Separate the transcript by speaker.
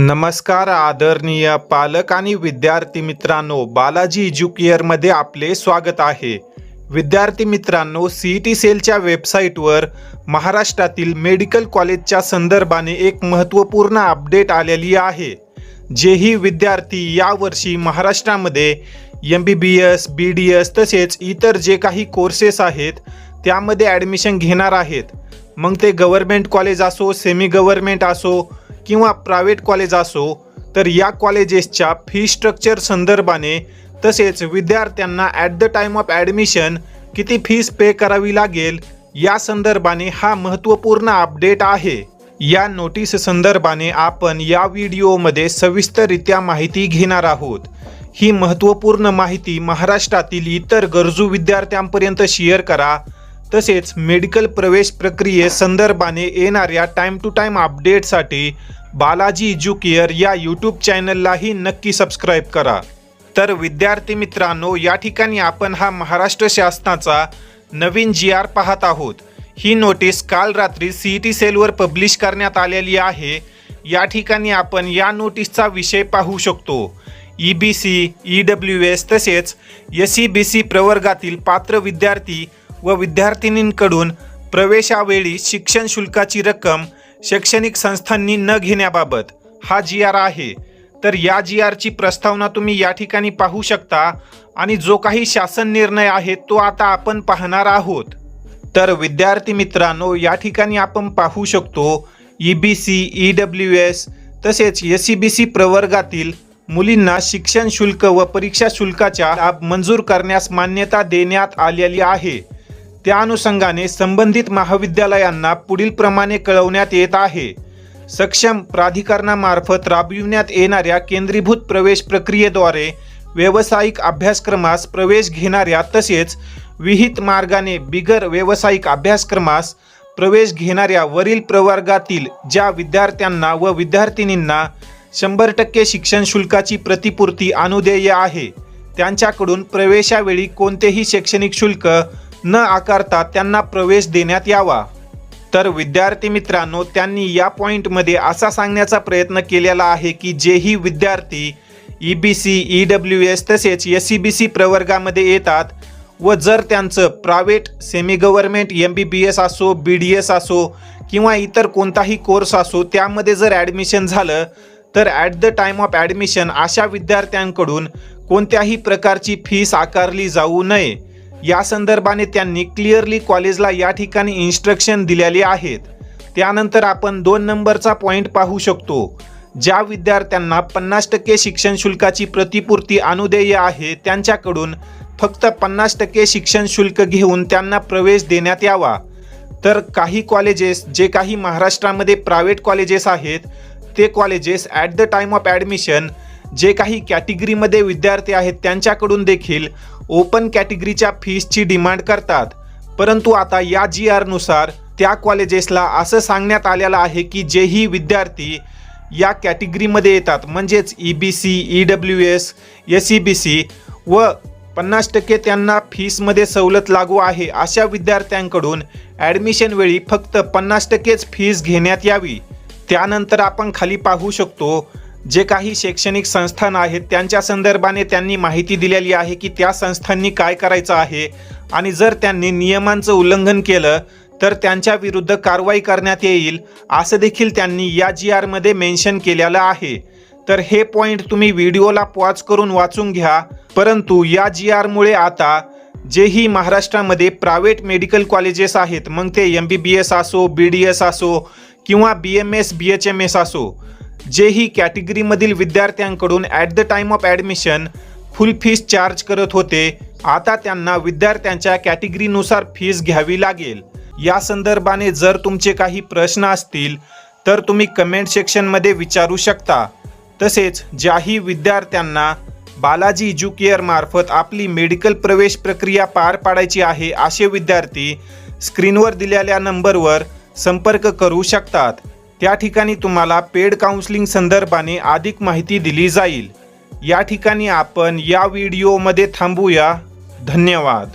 Speaker 1: नमस्कार आदरणीय पालक आणि विद्यार्थी मित्रांनो बालाजी एज्युकेअरमध्ये आपले स्वागत आहे. विद्यार्थी मित्रांनो सी ई टी सेलच्या वेबसाईटवर महाराष्ट्रातील मेडिकल कॉलेजच्या संदर्भाने एक महत्त्वपूर्ण अपडेट आलेली आहे. जेही विद्यार्थी यावर्षी महाराष्ट्रामध्ये M B B S B D S तसेच इतर जे काही कोर्सेस आहेत त्यामध्ये ॲडमिशन घेणार आहेत. मग ते गव्हर्मेंट कॉलेज असो सेमी गव्हर्मेंट असो किंवा प्रायव्हेट कॉलेज असो तर या कॉलेजेसच्या फी स्ट्रक्चर संदर्भाने तसेच विद्यार्थ्यांना at the time of admission किती फीस पे करावी लागेल या संदर्भाने हा महत्त्वपूर्ण अपडेट आहे. या नोटीस संदर्भाने आपण या व्हिडिओमध्ये सविस्तररित्या माहिती घेणार आहोत. ही महत्त्वपूर्ण माहिती महाराष्ट्रातील इतर गरजू विद्यार्थ्यांपर्यंत शेअर करा. तसेच मेडिकल प्रवेश प्रक्रिये संदर्भाने येणाऱ्या टाईम टू टाईम अपडेटसाठी बालाजी एज्युकेअर या यूट्यूब चॅनललाही नक्की सबस्क्राईब करा. तर विद्यार्थी मित्रांनो या ठिकाणी आपण हा महाराष्ट्र शासनाचा नवीन जी आर पाहत आहोत. ही नोटीस काल रात्री सी ई टी सेलवर पब्लिश करण्यात आलेली आहे. या ठिकाणी आपण या नोटीसचा विषय पाहू शकतो. E B C E W S तसेच एस सी बी सी प्रवर्गातील पात्र विद्यार्थी व विद्यार्थिनींकडून प्रवेशावेळी शिक्षण शुल्काची रक्कम शैक्षणिक संस्थांनी न घेण्याबाबत हा जी आर आहे. तर या जी आरची प्रस्तावना तुम्ही या ठिकाणी पाहू शकता आणि जो काही शासन निर्णय आहे तो आता आपण पाहणार आहोत. तर विद्यार्थी मित्रांनो या ठिकाणी आपण पाहू शकतो E B C E W S तसेच एस सी बी सी प्रवर्गातील मुलींना शिक्षण शुल्क व परीक्षा शुल्काच्या लाभ मंजूर करण्यास मान्यता देण्यात आलेली आहे. त्या अनुषंगाने संबंधित महाविद्यालयांना पुढील प्रमाणे कळवण्यात येत आहे. सक्षम प्राधिकरणामार्फत राबविण्यात येणाऱ्या केंद्रीभूत प्रवेश प्रक्रियेद्वारे व्यावसायिक अभ्यासक्रमास प्रवेश घेणाऱ्या तसेच विहित मार्गाने बिगर व्यावसायिक अभ्यासक्रमास प्रवेश घेणाऱ्या वरील प्रवर्गातील ज्या विद्यार्थ्यांना व विद्यार्थिनींना शंभर टक्के शिक्षण शुल्काची प्रतिपूर्ती अनुदेय आहे त्यांच्याकडून प्रवेशावेळी कोणतेही शैक्षणिक शुल्क न आकारता त्यांना प्रवेश देण्यात यावा. तर विद्यार्थी मित्रांनो त्यांनी या पॉईंटमध्ये असा सांगण्याचा प्रयत्न केलेला आहे की जेही विद्यार्थी E B C E W S तसेच एस सी बी सी प्रवर्गामध्ये येतात व जर त्यांचं private semi government M B B S असो बी डी एस असो किंवा इतर कोणताही कोर्स असो त्यामध्ये जर ॲडमिशन झालं तर at the time of admission अशा विद्यार्थ्यांकडून कोणत्याही प्रकारची फीस आकारली जाऊ नये. या संदर्भाने त्यांनी क्लिअरली कॉलेजला या ठिकाणी इन्स्ट्रक्शन दिलेली आहेत. त्यानंतर आपण दोन नंबरचा पॉईंट पाहू शकतो ज्या विद्यार्थ्यांना पन्नास टक्के शिक्षण शुल्काची प्रतिपूर्ती अनुदेय आहे त्यांच्याकडून फक्त पन्नास टक्के शिक्षण शुल्क घेऊन त्यांना प्रवेश देण्यात यावा. तर काही कॉलेजेस जे काही महाराष्ट्रामध्ये प्रायव्हेट कॉलेजेस आहेत ते colleges at the time of admission जे काही कॅटेगरीमध्ये विद्यार्थी आहेत त्यांच्याकडून देखील ओपन कॅटेगरीच्या फीसची डिमांड करतात. परंतु आता या जी आरनुसार त्या कॉलेजेसला असं सांगण्यात आलेलं आहे की जेही विद्यार्थी या कॅटेगरीमध्ये येतात म्हणजेच E B C E W S S E B C व पन्नास टक्के त्यांना फीसमध्ये सवलत लागू आहे अशा विद्यार्थ्यांकडून ॲडमिशन वेळी फक्त पन्नास टक्केच फीस घेण्यात यावी. त्यानंतर आपण खाली पाहू शकतो जे काही शैक्षणिक संस्थान आहेत त्यांच्या संदर्भाने त्यांनी माहिती दिलेली आहे की त्या संस्थांनी काय करायचं आहे. आणि जर त्यांनी नियमांचं उल्लंघन केलं तर त्यांच्या विरुद्ध कारवाई करण्यात येईल असं देखील त्यांनी या जी आरमध्ये मेन्शन केलेलं आहे. तर हे पॉईंट तुम्ही व्हिडिओला पॉज करून वाचून घ्या. परंतु या जी आरमुळे आता जेही महाराष्ट्रामध्ये प्रायव्हेट मेडिकल कॉलेजेस आहेत मग ते एम बी बी एस असो बी डी एस असो किंवा B M S B H M S असो जे ही कॅटेगरीमधील विद्यार्थ्यांकडून at the time of admission full fees charge करत होते आता त्यांना विद्यार्थ्यांच्या कॅटेगरीनुसार फीस घ्यावी लागेल. या संदर्भाने जर तुमचे काही प्रश्न असतील तर तुम्ही कमेंट सेक्शनमध्ये विचारू शकता. तसेच ज्याही विद्यार्थ्यांना बालाजी एज्युकेअर मार्फत आपली मेडिकल प्रवेश प्रक्रिया पार पाडायची आहे असे विद्यार्थी स्क्रीनवर दिलेल्या नंबरवर संपर्क करू शकतात. त्या ठिकाणी तुम्हाला पेड काउन्सिलिंग संदर्भाने अधिक माहिती दिली जाईल. या ठिकाणी आपण या व्हिडिओमध्ये थांबूया. धन्यवाद.